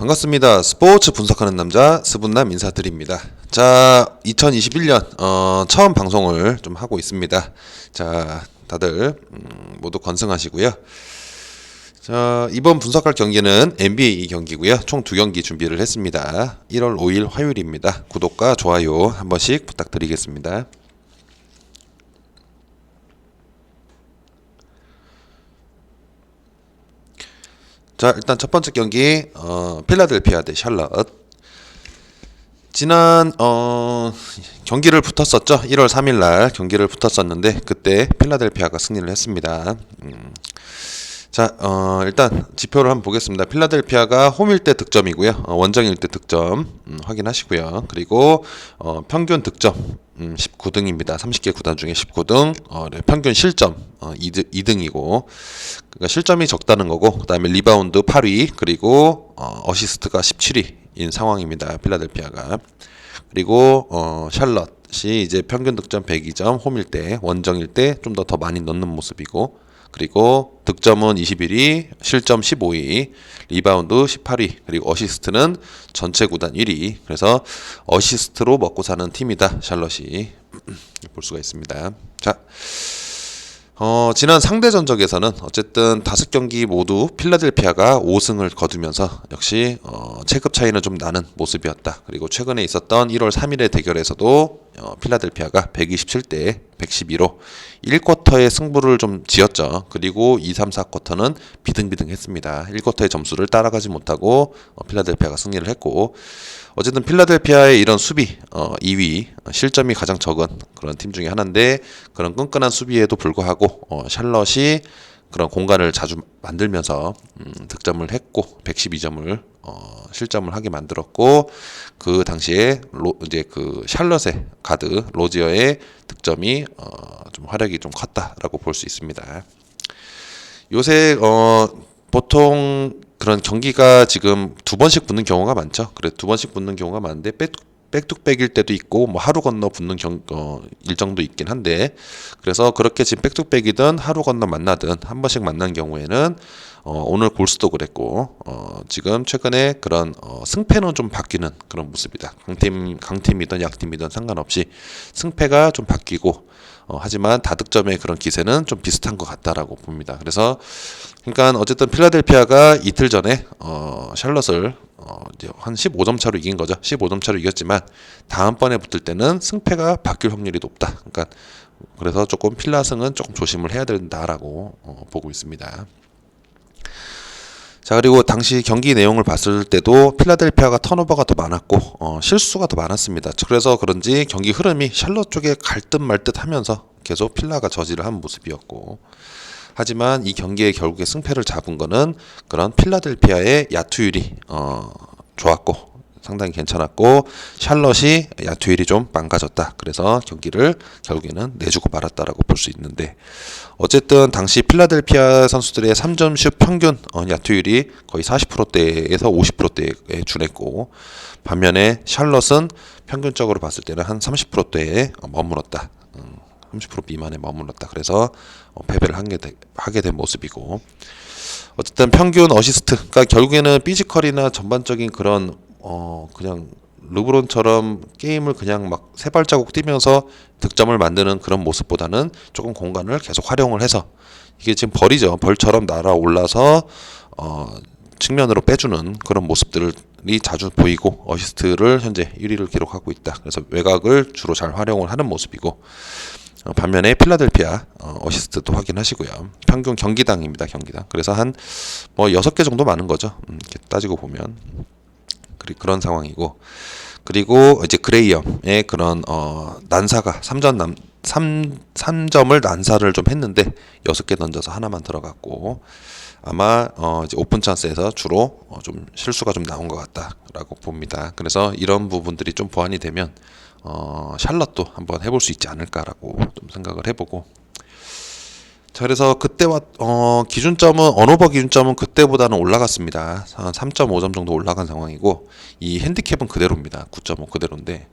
반갑습니다. 스포츠 분석하는 남자 스분남 인사드립니다. 자, 2021년 어, 처음 방송을 좀 하고 있습니다. 자, 다들 음, 모두 건승하시고요. 자, 이번 분석할 경기는 NBA 경기고요. 총 두 경기 준비를 했습니다. 1월 5일 화요일입니다. 구독과 좋아요 한 번씩 부탁드리겠습니다. 자 일단 첫 번째 경기 어, 필라델피아 대 샬럿 지난 어, 경기를 붙었었죠 1월 3일 날 경기를 붙었었는데 그때 필라델피아가 승리를 했습니다 음. 자 어, 일단 지표를 한번 보겠습니다. 필라델피아가 홈일 때 득점이고요. 어, 원정일 때 득점 음, 확인하시고요. 그리고 어, 평균 득점 음, 19등입니다. 30개 구단 중에 19등. 어, 네, 평균 실점 어, 2등, 2등이고. 그러니까 실점이 적다는 거고 그다음에 리바운드 8위 그리고 어, 어시스트가 17위인 상황입니다. 필라델피아가. 그리고 어, 샬럿이 이제 평균 득점 102점 홈일 때 원정일 때 좀 더더 많이 넣는 모습이고 그리고 득점은 21위, 실점 15위, 리바운드 18위, 그리고 어시스트는 전체 구단 1위. 그래서 어시스트로 먹고 사는 팀이다. 샬럿이 볼 수가 있습니다. 자, 어, 지난 상대 전적에서는 어쨌든 다섯 경기 모두 필라델피아가 5승을 거두면서 역시 어, 체급 차이는 좀 나는 모습이었다. 그리고 최근에 있었던 1월 3일의 대결에서도 어, 필라델피아가 127대 112로 1쿼터의 승부를 좀 지었죠. 그리고 2, 3, 4쿼터는 비등비등했습니다. 1쿼터의 점수를 따라가지 못하고 어, 필라델피아가 승리를 했고 어쨌든 필라델피아의 이런 수비 어, 2위 실점이 가장 적은 그런 팀 중에 하나인데 그런 끈끈한 수비에도 불구하고 어, 샬럿이 그런 공간을 자주 만들면서 음, 득점을 했고 112점을 어, 실점을 하게 만들었고 그 당시에 로, 이제 그 샬럿의 가드 로지어의 득점이 어, 좀 활약이 좀 컸다라고 볼 수 있습니다. 요새 어 보통 그런 경기가 지금 두 번씩 붙는 경우가 많죠. 그래 두 번씩 붙는 경우가 많은데 백 백투백일 때도 있고 뭐 하루 건너 붙는 경, 어, 일정도 있긴 한데 그래서 그렇게 지금 백투백이든 하루 건너 만나든 한 번씩 만난 경우에는 어, 오늘 골스도 그랬고 어, 지금 최근에 그런 어, 승패는 좀 바뀌는 그런 모습이다. 강팀 강팀이든 약팀이든 상관없이 승패가 좀 바뀌고 어, 하지만 다득점의 그런 기세는 좀 비슷한 것 같다라고 봅니다. 그래서 그러니까 어쨌든 필라델피아가 이틀 전에 어, 샬럿을 어, 이제 한 15점 차로 이긴 거죠. 15점 차로 이겼지만 다음번에 붙을 때는 승패가 바뀔 확률이 높다. 그러니까 그래서 조금 필라승은 조금 조심을 해야 된다라고 어, 보고 있습니다. 자 그리고 당시 경기 내용을 봤을 때도 필라델피아가 턴오버가 더 많았고 어, 실수가 더 많았습니다. 그래서 그런지 경기 흐름이 샬럿 쪽에 갈 듯 말 듯 하면서 계속 필라가 저지를 한 모습이었고 하지만 이 경기에 결국에 승패를 잡은 거는 그런 필라델피아의 야투율이 어, 좋았고 상당히 괜찮았고 샬럿이 야투율이 좀 망가졌다. 그래서 경기를 결국에는 내주고 말았다라고 볼 수 있는데 어쨌든 당시 필라델피아 선수들의 3점 슛 평균 어, 야투율이 거의 40%대에서 50%대에 준했고 반면에 샬럿은 평균적으로 봤을 때는 한 30%대에 머물렀다. 음, 30% 미만에 머물렀다. 그래서 어, 패배를 하게, 되, 하게 된 모습이고 어쨌든 평균 어시스트 그러니까 결국에는 피지컬이나 전반적인 그런 어 그냥 르브론처럼 게임을 그냥 막 세 발자국 뛰면서 득점을 만드는 그런 모습보다는 조금 공간을 계속 활용을 해서 이게 지금 벌이죠. 벌처럼 날아올라서 어 측면으로 빼주는 그런 모습들이 자주 보이고 어시스트를 현재 1위를 기록하고 있다. 그래서 외곽을 주로 잘 활용을 하는 모습이고 어, 반면에 필라델피아 어, 어시스트도 확인하시고요. 평균 경기당입니다. 경기당. 그래서 한뭐 여섯 개 정도 많은 거죠. 음, 따지고 보면 그런 상황이고 그리고 이제 그레이엄의 그런 어 난사가 3점 남 3, 3점을 난사를 좀 했는데 6개 던져서 하나만 들어갔고 아마 어 이제 오픈 찬스에서 주로 어 좀 실수가 좀 나온 것 같다라고 봅니다. 그래서 이런 부분들이 좀 보완이 되면 어 샬럿도 한번 해볼 수 있지 않을까라고 좀 생각을 해보고 자, 그래서 그때와 어, 기준점은 언오버 기준점은 그때보다는 올라갔습니다. 한 3.5점 정도 올라간 상황이고 이 핸디캡은 그대로입니다. 9.5 그대로인데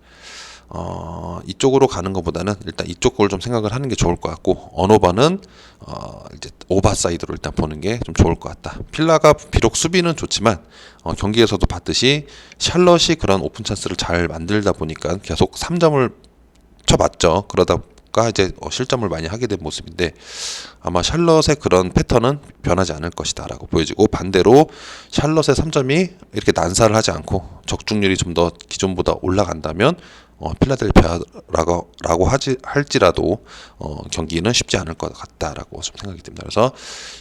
어, 이쪽으로 가는 것보다는 일단 이쪽 걸 좀 생각을 하는 게 좋을 것 같고 언오버는 어, 이제 오바 사이드로 일단 보는 게 좀 좋을 것 같다. 필라가 비록 수비는 좋지만 어, 경기에서도 봤듯이 샬럿이 그런 오픈 찬스를 잘 만들다 보니까 계속 3점을 쳐봤죠. 그러다 가 이제 어, 실점을 많이 하게 된 모습인데 아마 샬럿의 그런 패턴은 변하지 않을 것이다라고 보여지고 반대로 샬럿의 3점이 이렇게 난사를 하지 않고 적중률이 좀 더 기존보다 올라간다면 어, 필라델피아라고 라고 하지 할지라도 어, 경기는 쉽지 않을 것 같다라고 좀 생각이 듭니다. 그래서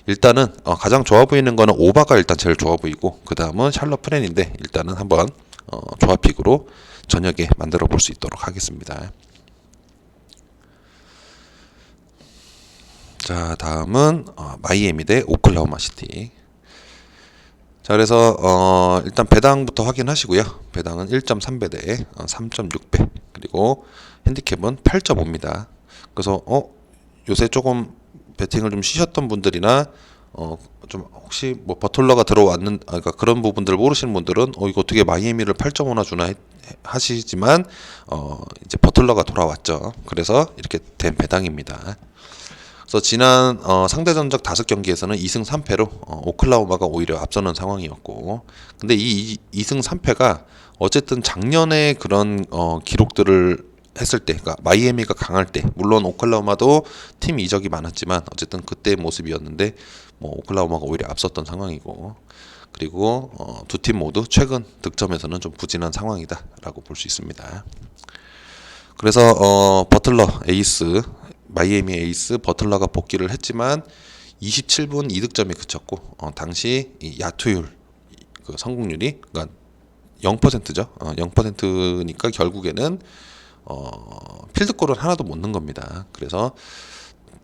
일단은 어, 가장 좋아 보이는 거는 오바가 일단 제일 좋아 보이고 그 다음은 샬럿 프렌인데 일단은 한번 어, 조합픽으로 저녁에 만들어 볼 수 있도록 하겠습니다. 자 다음은 어, 마이애미 대 오클라호마 시티. 자 그래서 어, 일단 배당부터 확인하시고요. 배당은 1.3배 대 어, 3.6배 그리고 핸디캡은 8.5입니다. 그래서 어 요새 조금 배팅을 좀 쉬셨던 분들이나 어 좀 혹시 뭐 버틀러가 들어왔는 아 그러니까 그런 부분들을 모르시는 분들은 어 이거 어떻게 마이애미를 8.5나 주나 해- 하시지만 어 이제 버틀러가 돌아왔죠. 그래서 이렇게 된 배당입니다. 그래서 지난 어, 상대 전적 다섯 경기에서는 2승 3패로 어, 오클라호마가 오히려 앞서는 상황이었고, 근데 이 2승 3패가 어쨌든 작년에 그런 어, 기록들을 했을 때, 그러니까 마이애미가 강할 때, 물론 오클라호마도 팀 이적이 많았지만 어쨌든 그때의 모습이었는데, 뭐 오클라호마가 오히려 앞섰던 상황이고, 그리고 어, 두 팀 모두 최근 득점에서는 좀 부진한 상황이다라고 볼 수 있습니다. 그래서 어, 버틀러 에이스 마이애미 에이스 버틀러가 복귀를 했지만 27분 2득점에 그쳤고 어, 당시 이 야투율 그 성공률이 그러니까 0%죠. 어, 0%니까 결국에는 어, 필드골은 하나도 못 넣은 겁니다. 그래서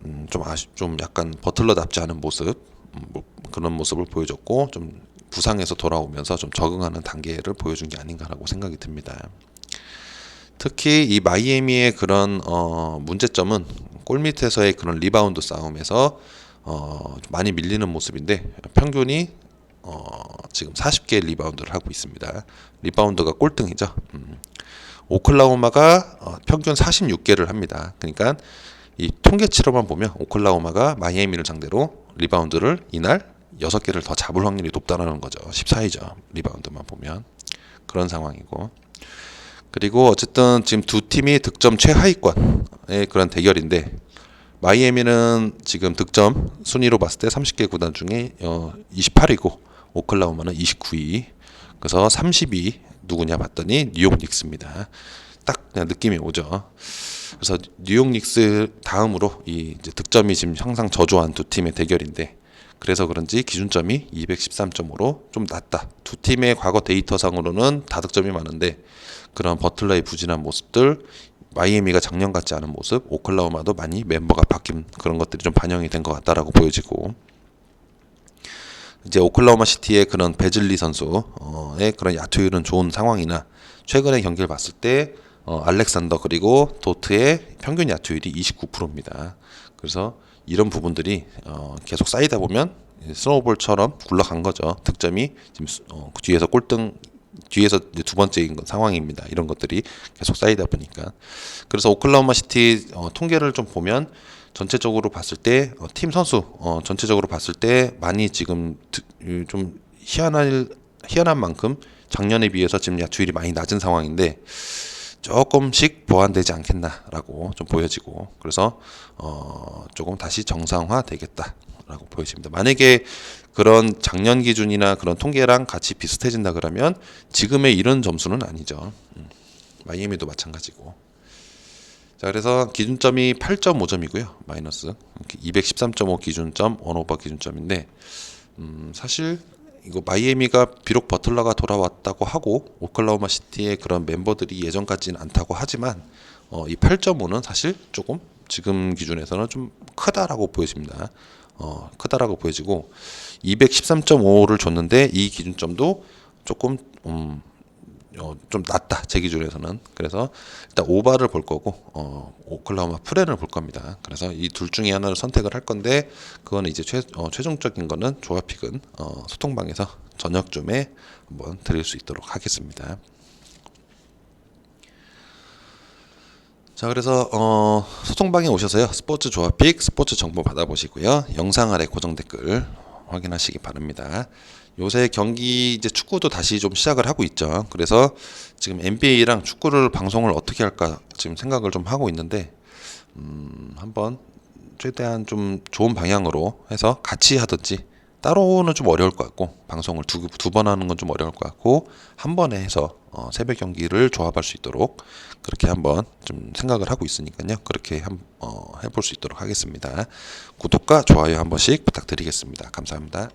음, 좀 아쉽 좀 약간 버틀러답지 않은 모습 음, 뭐 그런 모습을 보여줬고 좀 부상에서 돌아오면서 좀 적응하는 단계를 보여준 게 아닌가라고 생각이 듭니다. 특히 이 마이애미의 그런 어, 문제점은 골 밑에서의 그런 리바운드 싸움에서 어, 좀 많이 밀리는 모습인데 평균이 어, 지금 40개 리바운드를 하고 있습니다. 리바운드가 꼴등이죠. 음. 오클라호마가 어, 평균 46개를 합니다. 그러니까 이 통계치로만 보면 오클라호마가 마이애미를 상대로 리바운드를 이날 6개를 더 잡을 확률이 높다라는 거죠. 14위죠. 리바운드만 보면 그런 상황이고 그리고 어쨌든 지금 두 팀이 득점 최하위권의 그런 대결인데 마이애미는 지금 득점 순위로 봤을 때 30개 구단 중에 어 28위고 오클라호마는 29위. 그래서 30위 누구냐 봤더니 뉴욕 닉스입니다. 딱 그냥 느낌이 오죠. 그래서 뉴욕 닉스 다음으로 이 득점이 지금 항상 저조한 두 팀의 대결인데 그래서 그런지 기준점이 213점으로 좀 낮다. 두 팀의 과거 데이터상으로는 다득점이 많은데 그런 버틀러의 부진한 모습들, 마이애미가 작년 같지 않은 모습, 오클라호마도 많이 멤버가 바뀐 그런 것들이 좀 반영이 된 것 같다라고 보여지고 이제 오클라호마 시티의 그런 베즐리 선수의 그런 야투율은 좋은 상황이나 최근의 경기를 봤을 때 어, 알렉산더 그리고 도트의 평균 야투율이 29%입니다. 그래서 이런 부분들이 어, 계속 쌓이다 보면 스노우볼처럼 굴러간 거죠. 득점이 지금 수- 어, 그 뒤에서 꼴등 뒤에서 두 번째인 건 상황입니다. 이런 것들이 계속 쌓이다 보니까 그래서 오클라호마 시티 어, 통계를 좀 보면 전체적으로 봤을 때팀 선수 어, 전체적으로 봤을 때 많이 지금 드- 음, 좀 희한할 희한한 만큼 작년에 비해서 지금 야투율이 많이 낮은 상황인데 조금씩 보완되지 않겠나라고 좀 보여지고 그래서 어 조금 다시 정상화 되겠다라고 보여집니다. 만약에 그런 작년 기준이나 그런 통계랑 같이 비슷해진다 그러면 지금의 이런 점수는 아니죠. 음, 마이애미도 마찬가지고. 자 그래서 기준점이 8.5점이고요. 마이너스 213.5 기준점 원오버 기준점인데 음, 사실 이거 마이애미가 비록 버틀러가 돌아왔다고 하고 오클라호마 시티의 그런 멤버들이 예전 같지는 않다고 하지만 어, 이 8.5는 사실 조금 지금 기준에서는 좀 크다라고 보여집니다. 어, 크다라고 보여지고 213.5를 줬는데 이 기준점도 조금 음, 어, 좀 낮다 제 기준에서는 그래서 일단 오바를 볼 거고 어, 오클라호마 프렌을 볼 겁니다. 그래서 이 둘 중에 하나를 선택을 할 건데 그거는 이제 최, 어, 최종적인 거는 조합픽은 어, 소통방에서 저녁쯤에 한번 드릴 수 있도록 하겠습니다. 자 그래서 어, 소통방에 오셔서요 스포츠 조합픽 스포츠 정보 받아보시고요 영상 아래 고정 댓글 확인하시기 바랍니다. 요새 경기 이제 축구도 다시 좀 시작을 하고 있죠. 그래서 지금 NBA랑 축구를 방송을 어떻게 할까 지금 생각을 좀 하고 있는데 음, 한번 최대한 좀 좋은 방향으로 해서 같이 하든지 따로는 좀 어려울 것 같고 방송을 두두번 하는 건 좀 어려울 것 같고 한 번에 해서 어, 새벽 경기를 조합할 수 있도록 그렇게 한번 좀 생각을 하고 있으니까요. 그렇게 한, 어, 해볼 수 있도록 하겠습니다. 구독과 좋아요 한 번씩 부탁드리겠습니다. 감사합니다.